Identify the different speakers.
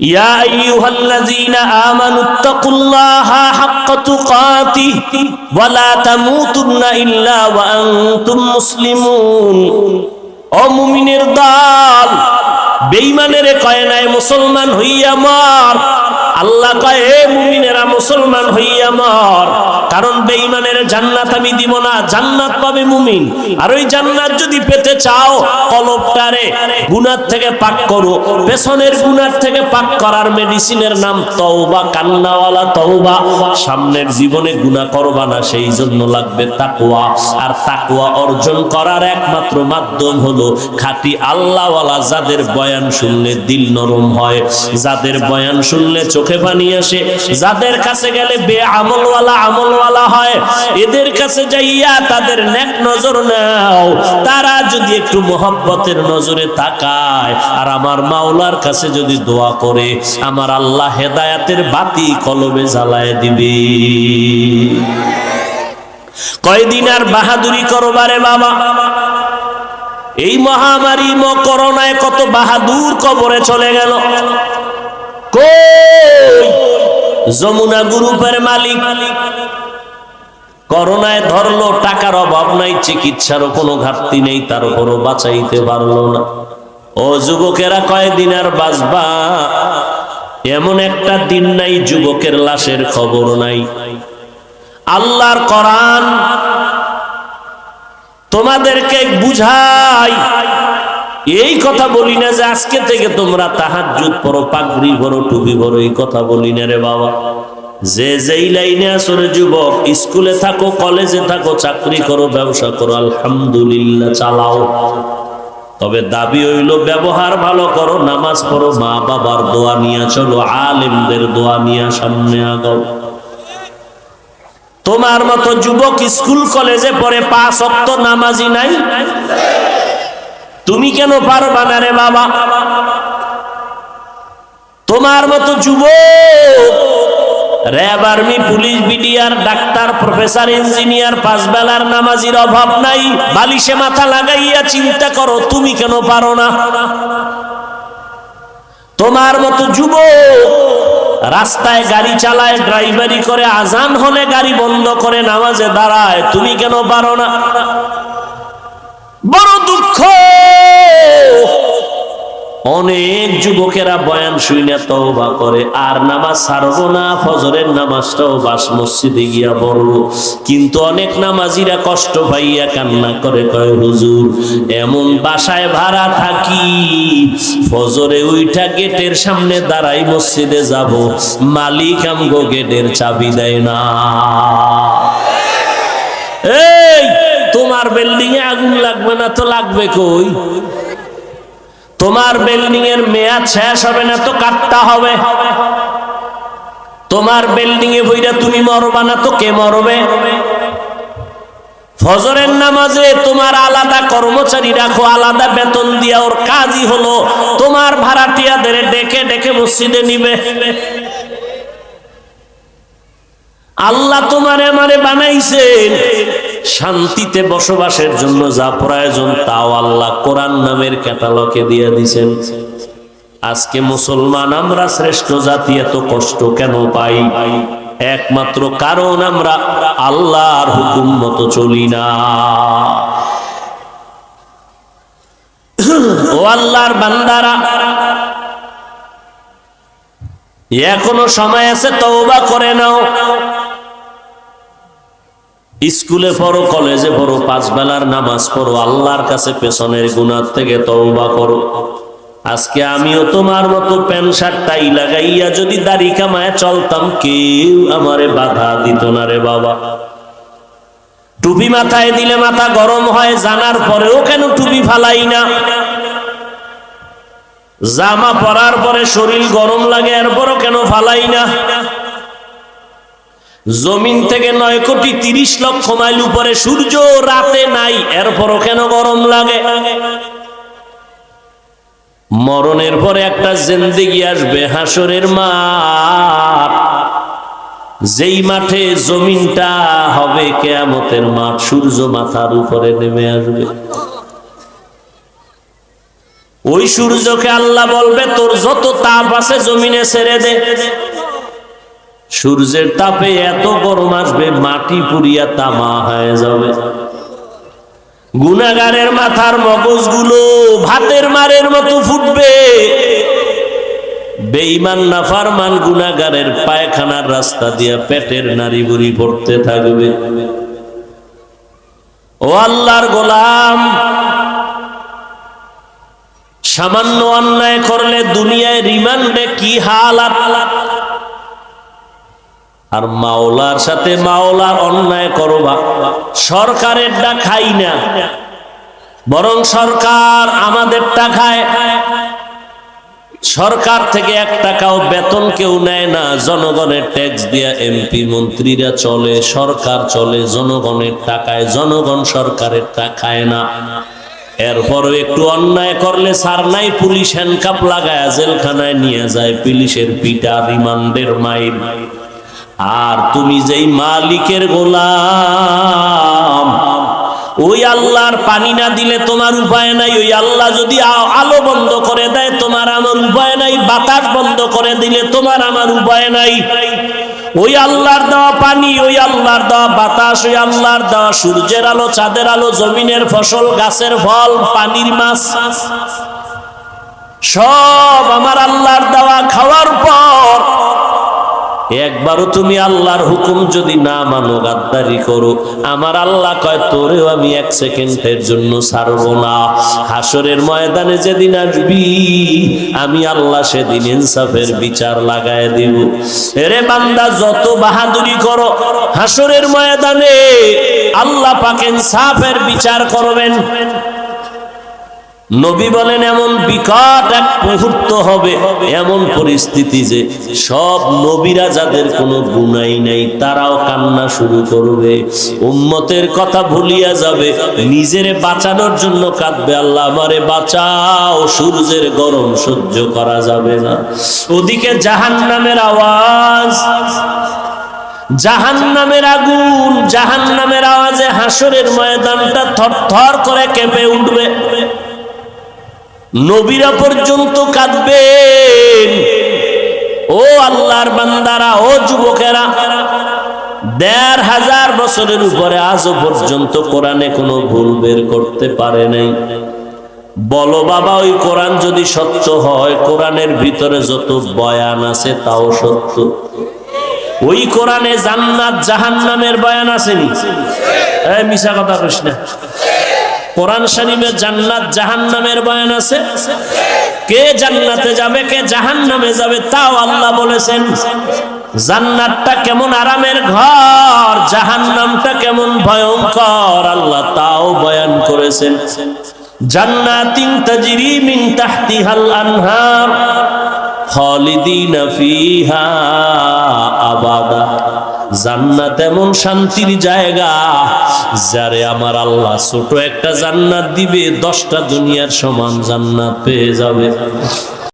Speaker 1: يا أيها الذين آمنوا اتقوا الله حق تقاته ولا تموتن إلا وأنتم مسلمون ও মুমিনের দল বেঈমানের কয় নাই মুসলমান হইয়া মর আল্লাহ কয় হে মুমিনেরা মুসলমান হইয়া মর কারণ বেঈমানের জান্নাত আমি দিব না। জান্নাত পাবে মুমিন। আর ওই জান্নাত যদি পেতে চাও কলবটারে গুনার থেকে পাক করো। পেছনের গুনার থেকে পাক করার মেডিসিনের নাম তওবা, কান্নাওয়ালা তওবা। সামনের জীবনে গুনাহ করবা না, সেই জন্য লাগবে তাকওয়া। আর তাকওয়া অর্জন করার একমাত্র মাধ্যম হলো খাঁটি আল্লাহওয়ালা, যাদের বয়ান শুনলে দিল নরম হয়, যাদের বয়ান শুনলে চোখে পানি আসে, যাদের কাছে গেলে বে আমলওয়ালা আমলওয়ালা হয়, এদের কাছে যাইয়া তাদের নেক নজর নাও। তারা যদি একটু মোহব্বতের নজরে তাকায়, আর আমার মাওলার কাছে যদি দোয়া করে, আমার আল্লাহ হেদায়াতের বাতি কলবে জ্বালায় দিবে। কয়দিন আর বাহাদুরি করবারে বাবা? এই মহামারী ম করোনায় কত বাহাদুর কবরে চলে গেল। কই? যমুনা গ্রুপের মালিক। করোনায় ধরলো, টাকার অভাব নাই, চিকিৎসারও কোনো ঘাটতি নেই, তার উপরও বাঁচাইতে পারল না। ও যুবকেরা, কয়দিন আর বাঁচবা? এমন একটা দিন নাই, যুবকের লাশের খবর নাই। আল্লাহর কোরআন তোমাদেরকে বুঝাই। এই কথা বলি না যে আজকে থেকে তোমরা তাহাজ্জুদ পড়ো, পাগড়ি ভরো, টুপি ভরো, এই কথা বলি না রে বাবা। যে যেই লাইনে আসরে যুবক, স্কুলে থাকো, কলেজে থাকো, চাকরি করো, ব্যবসা করো, আলহামদুলিল্লাহ চালাও। তবে দাবি হইল, ব্যবহার ভালো করো, নামাজ পড়ো মা বাবার দোয়া নিয়ে চলো, আলেমদের দোয়া নিয়ে সামনে আগাও। তোমার মতো যুবক স্কুল, কলেজে পড়ে পাঁচ অক্ত নামাজি নাই? তুমি কেন পারবা না রে বাবা? তোমার মতো যুবক RAB army, police, BDR, doctor, professor, engineer পাঁচ বেলার নামাজির অভাব নাই। বালিশে মাথা লাগাইয়া চিন্তা করো, তুমি কেন পারো না? তোমার মতো যুবক রাস্তায় গাড়ি চালায়, ড্রাইভারি করে, আজান হলে গাড়ি বন্ধ করে, নামাজে দাঁড়ায়, তুমি কেন পারো না? অনেক যুবকেরা বয়ান শুই না তওবা করে, আর নামাজ ছাড়বো না, ফজরের নামাজটাও বাস মসজিদে গিয়া পড়ব। কিন্তু অনেক নামাজিরা কষ্ট পাইয়া কান্না করে, কয়, হুজুর, এমন বাসায় ভাড়া থাকি, ফজরে উইঠা গেটের সামনে দাঁড়াই মসজিদে যাব, মালিক আমগো গেটের চাবি দেয় না। এই, তোমার বিল্ডিং এ আগুন লাগবে না তো লাগবে কই? তোমার বিল্ডিং এর মেয়াদ শেষ হবে না তো কাটতে হবে। তোমার বিল্ডিং এ বইরা তুমি মরবা না তো কে মরবে? ফজরের নামাজে তোমার আলাদা কর্মচারী রাখো, আলাদা বেতন দিয়া ওর কাজই হলো তোমার ভাড়াটিয়াদের ডেকে ডেকে মসজিদে নিবে। আল্লাহ তোমারে আমারে বানাইছেন। শান্তিতে বসবাসের জন্য যা প্রয়োজন তাও আল্লাহ কোরআন নামের ক্যাটালগে দিয়ে দিছেন আজকে মুসলমান, আমরা শ্রেষ্ঠ জাতি, এত কষ্ট কেন পাই? একমাত্র কারণ আমরা আল্লাহর হুকুম মতো চলি না। ও আল্লাহর বান্দারা, এখনও সময় আছে, তওবা করে নাও। স্কুলে পড়ো, কলেজে পড়ো, পাঁচ বেলার নামাজ পড়ো, আল্লাহর কাছে পেছনের গুনার থেকে তওবা করো। আজকে আমিও তোমার মতো প্যান্ট শার্ট, টাই লাগাইয়া যদি দাড়ি কামায় চলতাম, কেউ আমারে বাধা দিত না রে বাবা। টুপি মাথায় দিলে মাথা গরম হয়, জানার পরেও কেন টুপি ফালাই না? জামা পরার পরে শরীর গরম লাগে, এরপরও কেন ফালাই না? জমিন থেকে নয় কোটি তিরিশ লক্ষ মাইল উপরে সূর্য রাতে নাই, এরপরও কেন গরম লাগে? মরণের পরে একটা জিন্দিগি আসবে হাসরের মাঠ। যেই মাঠে জমিনটা হবে কেয়ামতের মাঠ, সূর্য মাথার উপরে নেমে আসবে। ওই সূর্যকে আল্লাহ বলবে, তোর যত তাপ আছে জমিনে ছেড়ে দে। সূর্যের তাপে এত গরম আসবে, মাটি পুড়িয়া তামা হয়ে যাবে। গুনাগারের মাথার মগজগুলো ভাতের মারের মতো ফুটবে। বেঈমান, নাফারমান গুনাগারের পায়খানার রাস্তা দিয়া পেটের নারী বুড়ি পড়তে থাকবে। ও আল্লাহর গোলাম, সামান্য অন্যায় করলে দুনিয়ায় রিমান্ডে কি হালাত আর মাওলার সাথে মাওলার অন্যায় করবা সরকারেরটা খাই না। বরং সরকার আমাদেরটা খায় সরকার থেকে এক টাকাও বেতন কেউ নেয় না। জনগণের ট্যাক্স দিয়া এমপি মন্ত্রীরা চলে, সরকার চলে, জনগণের টাকায়, জনগণ সরকারের টাকায় না। এরপরও একটু অন্যায় করলে সার নাই, পুলিশ হ্যান্ডকাপ লাগায় জেলখানায় নিয়ে যায়, পুলিশের পিটা, রিমান্ডের মাইল আর তুমি যেই মালিকের গোলাম, ওই আল্লাহর পানি না দিলে তোমার উপায় নাই। ওই আল্লাহ যদি আলো বন্ধ করে দেয়, তোমার আমার উপায় নাই। বাতাস বন্ধ করে দিলে তোমার আমার উপায় নাই। ওই আল্লাহর দেওয়া পানি, ওই আল্লাহর দেওয়া বাতাস, ওই আল্লাহর দেওয়া সূর্যের আলো, চাঁদের আলো, জমিনের ফসল, গাছের ফল, পানির মাছ, সব আমার আল্লাহর দেওয়া খাওয়ার পর একবারও তুমি আল্লাহর হুকুম যদি না মানো, গাদ্দারি করো। আমার আল্লাহ কয়, তোরেও আমি এক সেকেন্ডের জন্য ছাড়বো না। হাসরের ময়দানে যেদিন আসবি, আমি আল্লাহ সেদিন ইনসাফের বিচার লাগায় দিব। এরে বান্দা, যত বাহাদুরি করো হাসরের ময়দানে আল্লাহ পাক ইনসাফের বিচার করবেন। নবী বলেন, এমন বিকট এক মুহূর্ত হবে, এমন পরিস্থিতি যে সব নবীরা যাদের কোনো গুণাই নাই, তারাও কান্না শুরু করবে, উম্মতের কথা ভুলিয়া যাবে, নিজের বাঁচানোর জন্য কাঁদবে, আল্লাহ আমারে বাঁচাও, সূর্যের গরম সহ্য করা যাবে না। ওদিকে জাহান নামের আওয়াজ জাহান নামের আগুন জাহান নামের আওয়াজে হাসরের ময়দানটা থরথর করে কেঁপে উঠবে। নবীরা পর্যন্ত কাঁদবেন। ও আল্লাহর বান্দারা, ও যুবকেরা, দেড় হাজার বছরের উপরে আজও পর্যন্ত কোরআনে কোনো ভুল বের করতে পারে নাই। বলো বাবা, ওই কোরআন যদি সত্য হয়, কোরআনের ভিতরে যত বয়ান আছে তাও সত্য। ওই কোরআনে জান্নাত জাহান্নামের বয়ান আসেনি? মিশা কথা না। কোরআন শরীফে জান্নাত জাহান্নামের বয়ান আছে? কে জান্নাতে যাবে, কে জাহান্নামে যাবে, তাও আল্লাহ বলেছেন, জান্নাতটা কেমন আরামের ঘর, জাহান্নামটা কেমন ভয়ঙ্কর, আল্লাহ তাও বয়ান করেছেন। জান্নাতিন তাজরি মিন তাহতিহাল আনহার খালিদিনা ফিহা আবাদা। জান্নাত এমন শান্তির জায়গা যারে আমার আল্লাহ ছোট একটা জান্নাত দিবে, দশটা দুনিয়ার সমান জান্নাত পেয়ে যাবে।